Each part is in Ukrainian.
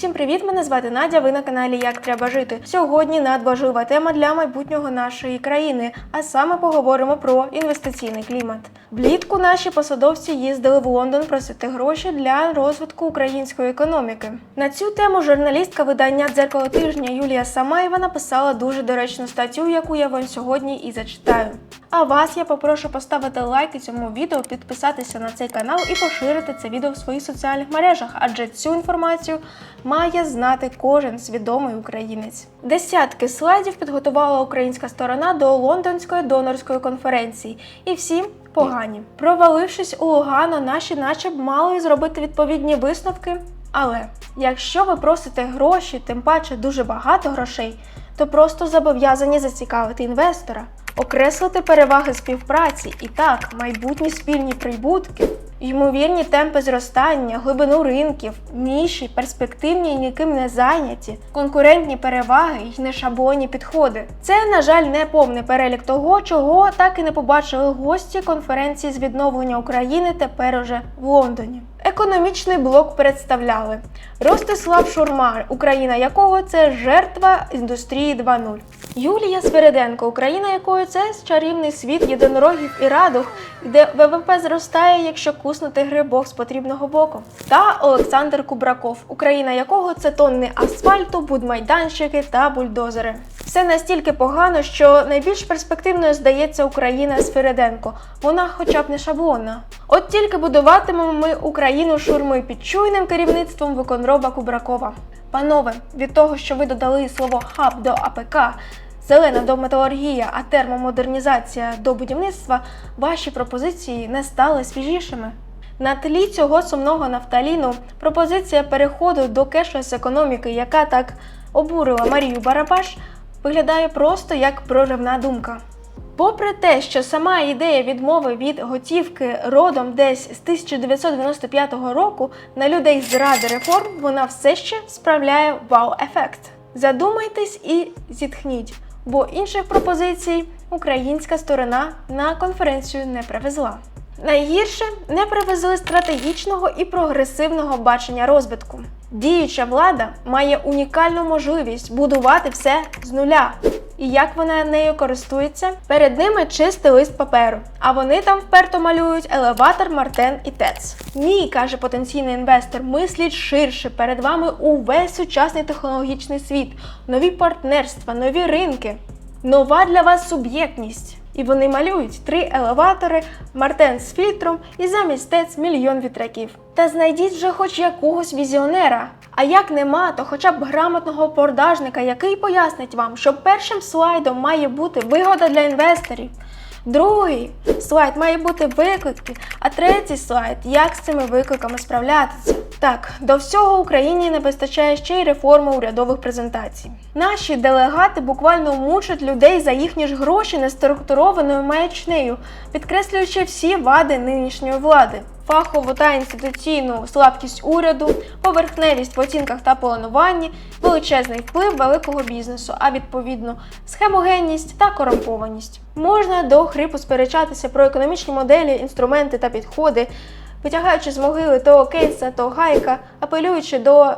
Всім привіт! Мене звати Надя. Ви на каналі Як треба жити. Сьогодні надважлива тема для майбутнього нашої країни, а саме поговоримо про інвестиційний клімат. Влітку наші посадовці їздили в Лондон просити гроші для розвитку української економіки. На цю тему журналістка видання дзеркало тижня Юлія Самаєва написала дуже доречну статтю, яку я вам сьогодні і зачитаю. А вас я попрошу поставити лайк цьому відео, підписатися на цей канал і поширити це відео в своїх соціальних мережах, адже цю інформацію має знати кожен свідомий українець. Десятки слайдів підготувала українська сторона до лондонської донорської конференції, і всі погані. Провалившись у Лугано, наші наче б мали зробити відповідні висновки. Але якщо ви просите гроші, тим паче дуже багато грошей, то просто зобов'язані зацікавити інвестора, окреслити переваги співпраці і так, майбутні спільні прибутки, ймовірні темпи зростання, глибину ринків, ніші, перспективні і ніким не зайняті, конкурентні переваги й нешаблонні підходи. Це, на жаль, не повний перелік того, чого так і не побачили гості конференції з відновлення України тепер уже в Лондоні. Економічний блок представляли Ростислав Шурмар, Україна якого це жертва індустрії 2.0. Юлія Свириденко, Україна якої це чарівний світ єдинорогів і радуг, де ВВП зростає, якщо куснути грибок з потрібного боку. Та Олександр Кубраков, Україна якого це тонни асфальту, будмайданщики та бульдозери. Все настільки погано, що найбільш перспективною здається Україна Свериденко. Вона хоча б не шаблонна. От тільки будуватимемо ми Україну шурми під чуйним керівництвом виконроба Кубракова. Панове, від того, що ви додали слово хаб до АПК, зелена до металургія, а термомодернізація до будівництва, ваші пропозиції не стали свіжішими. На тлі цього сумного нафталіну пропозиція переходу до кешлес економіки, яка так обурила Марію Барабаш, виглядає просто як проривна думка. Попри те, що сама ідея відмови від готівки родом десь з 1995 року на людей зради реформ, вона все ще справляє вау-ефект. Задумайтесь і зітхніть, бо інших пропозицій українська сторона на конференцію не привезла. Найгірше не привезли стратегічного і прогресивного бачення розвитку. Діюча влада має унікальну можливість будувати все з нуля. І як вона нею користується? Перед ними чистий лист паперу, а вони там вперто малюють елеватор, Мартен і ТЕЦ. Ні, каже потенційний інвестор, мисліть ширше. Перед вами увесь сучасний технологічний світ, нові партнерства, нові ринки, нова для вас суб'єктність. І вони малюють три елеватори, Мартен з фільтром і замість ТЕЦ мільйон вітряків. Та знайдіть вже хоч якогось візіонера. А як нема, то хоча б грамотного продажника, який пояснить вам, що першим слайдом має бути вигода для інвесторів. Другий слайд має бути виклики, а третій слайд як з цими викликами справлятися. Так, до всього Україні не вистачає ще й реформи урядових презентацій. Наші делегати буквально мучать людей за їхні ж гроші неструктурованою маячнею, підкреслюючи всі вади нинішньої влади. Фахову та інституційну слабкість уряду, поверхневість в оцінках та плануванні, величезний вплив великого бізнесу, а відповідно схемогенність та корумпованість. Можна до хрипу сперечатися про економічні моделі, інструменти та підходи, витягаючи з могили то Кейнса, то Гайка, апелюючи до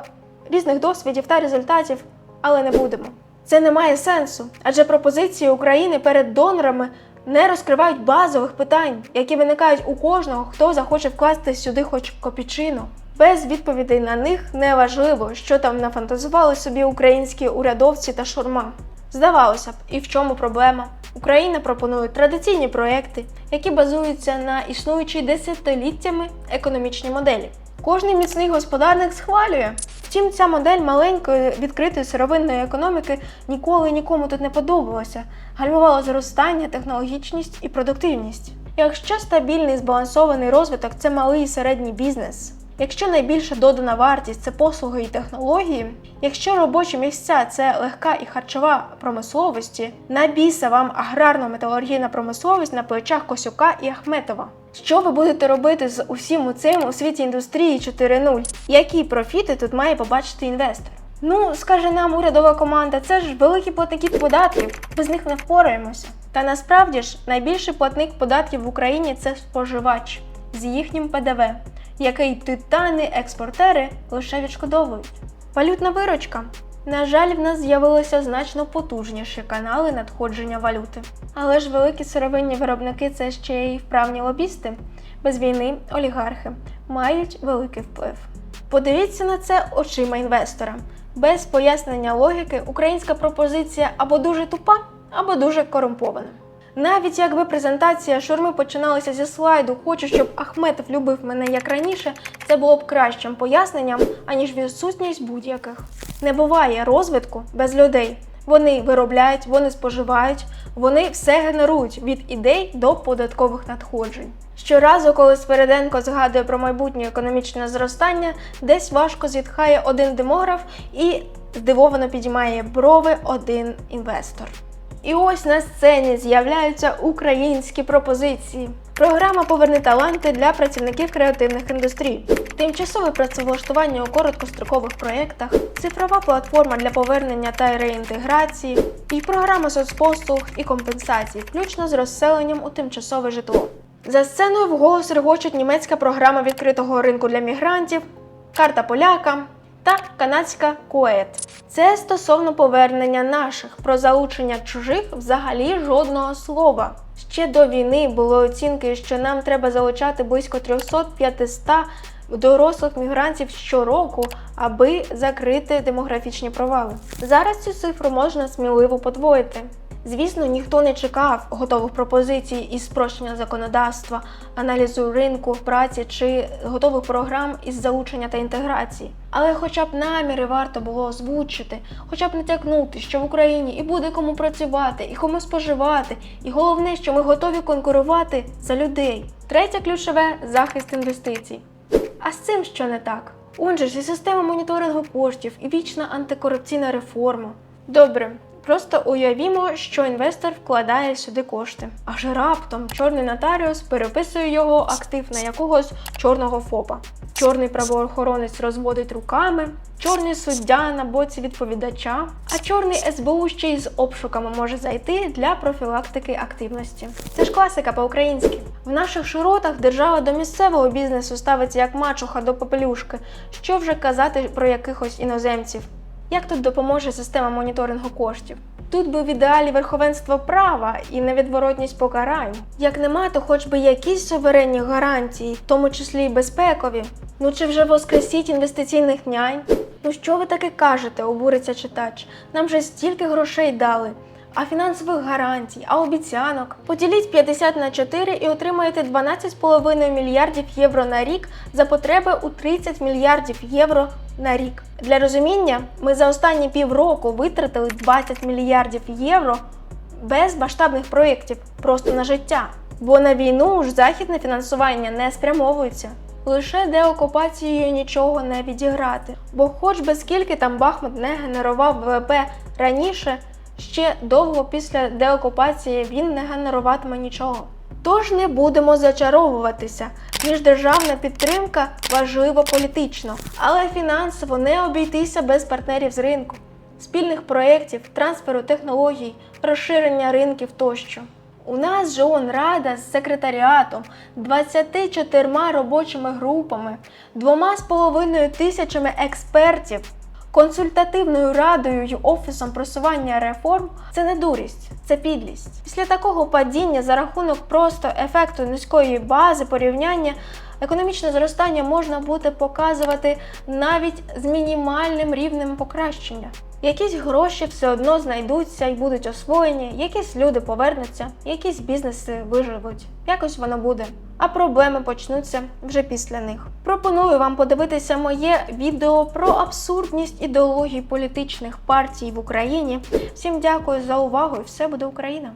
різних досвідів та результатів, але не будемо. Це не має сенсу, адже пропозиції України перед донорами не розкривають базових питань, які виникають у кожного, хто захоче вкласти сюди хоч копійчину. Без відповідей на них неважливо, що там нафантазували собі українські урядовці та шурма. Здавалося б, і в чому проблема? Україна пропонує традиційні проекти, які базуються на існуючій десятиліттями економічній моделі. Кожний міцний господарник схвалює. Втім, ця модель маленької відкритої сировинної економіки ніколи нікому тут не подобалася. Гальмувало зростання, технологічність і продуктивність. Якщо стабільний збалансований розвиток це малий і середній бізнес, якщо найбільша додана вартість це послуги і технології, якщо робочі місця це легка і харчова промисловості, на біса вам аграрно-металургійна промисловість на плечах Косюка і Ахметова. Що ви будете робити з усім цим у світі індустрії 4.0? Які профіти тут має побачити інвестор? Ну, скаже нам урядова команда, це ж великі платники податків, без них не впораємося. Та насправді ж найбільший платник податків в Україні це споживач з їхнім ПДВ, який титани експортери лише відшкодовують. Валютна виручка. На жаль, в нас з'явилися значно потужніші канали надходження валюти. Але ж великі сировинні виробники це ще й вправні лобісти. Без війни олігархи мають великий вплив. Подивіться на це очима інвестора. Без пояснення логіки українська пропозиція або дуже тупа, або дуже корумпована. Навіть якби презентація шурми починалася зі слайду Хочу, щоб Ахметов любив мене як раніше, це було б кращим поясненням, аніж відсутність будь-яких. Не буває розвитку без людей. Вони виробляють, вони споживають, вони все генерують від ідей до податкових надходжень. Щоразу, коли Свериденко згадує про майбутнє економічне зростання, десь важко зітхає один демограф і здивовано підіймає брови один інвестор. І ось на сцені з'являються українські пропозиції. Програма Поверни таланти для працівників креативних індустрій, тимчасове працевлаштування у короткострокових проєктах, цифрова платформа для повернення та реінтеграції, і програма соцпослуг і компенсацій, включно з розселенням у тимчасове житло. За сценою вголос регочуть німецька програма відкритого ринку для мігрантів, карта поляка та канадська Кует. Це стосовно повернення наших про залучення чужих взагалі жодного слова. Ще до війни були оцінки, що нам треба залучати близько 300-500 дорослих мігрантів щороку, аби закрити демографічні провали. Зараз цю цифру можна сміливо подвоїти. Звісно, ніхто не чекав готових пропозицій із спрощення законодавства, аналізу ринку праці чи готових програм із залучення та інтеграції. Але хоча б наміри варто було озвучити, хоча б натякнути, що в Україні і буде кому працювати, і кому споживати, і головне, що ми готові конкурувати за людей. Третє ключове захист інвестицій. А з цим що не так? Отже ж, і система моніторингу коштів, і вічна антикорупційна реформа. Добре, просто уявімо, що інвестор вкладає сюди кошти. Аж раптом чорний нотаріус переписує його актив на якогось чорного ФОПа. Чорний правоохоронець розводить руками, чорний суддя на боці відповідача, а чорний СБУ ще й з обшуками може зайти для профілактики активності. Це ж класика по-українськи. В наших широтах держава до місцевого бізнесу ставиться як мачуха до попелюшки. Що вже казати про якихось іноземців? Як тут допоможе система моніторингу коштів? Тут би в ідеалі верховенство права і невідворотність покарань. Як нема, то хоч би якісь суверенні гарантії, в тому числі й безпекові. Ну чи вже воскресіть інвестиційних нянь? Ну що ви таке кажете, обуриться читач? Нам же стільки грошей дали. А фінансових гарантій, а обіцянок. Поділіть 50 на 4 і отримаєте 12,5 мільярдів євро на рік за потреби у 30 мільярдів євро на рік. Для розуміння, ми за останні півроку витратили 20 мільярдів євро без масштабних проєктів, просто на життя. Бо на війну ж західне фінансування не спрямовується. Лише деокупацією нічого не відіграти. Бо, хоч би скільки там Бахмут не генерував ВВП раніше, ще довго після деокупації він не генеруватиме нічого. Тож не будемо зачаровуватися. Міждержавна підтримка важлива політично, але фінансово не обійтися без партнерів з ринку, спільних проєктів, трансферу технологій, розширення ринків тощо. У нас же он рада з секретаріатом, 24 робочими групами, двома з половиною тисячами експертів, консультативною радою й офісом просування реформ це не дурість, це підлість. Після такого падіння за рахунок просто ефекту низької бази порівняння. Економічне зростання можна буде показувати навіть з мінімальним рівнем покращення. Якісь гроші все одно знайдуться і будуть освоєні, якісь люди повернуться, якісь бізнеси виживуть. Якось воно буде. А проблеми почнуться вже після них. Пропоную вам подивитися моє відео про абсурдність ідеології політичних партій в Україні. Всім дякую за увагу і все буде Україна!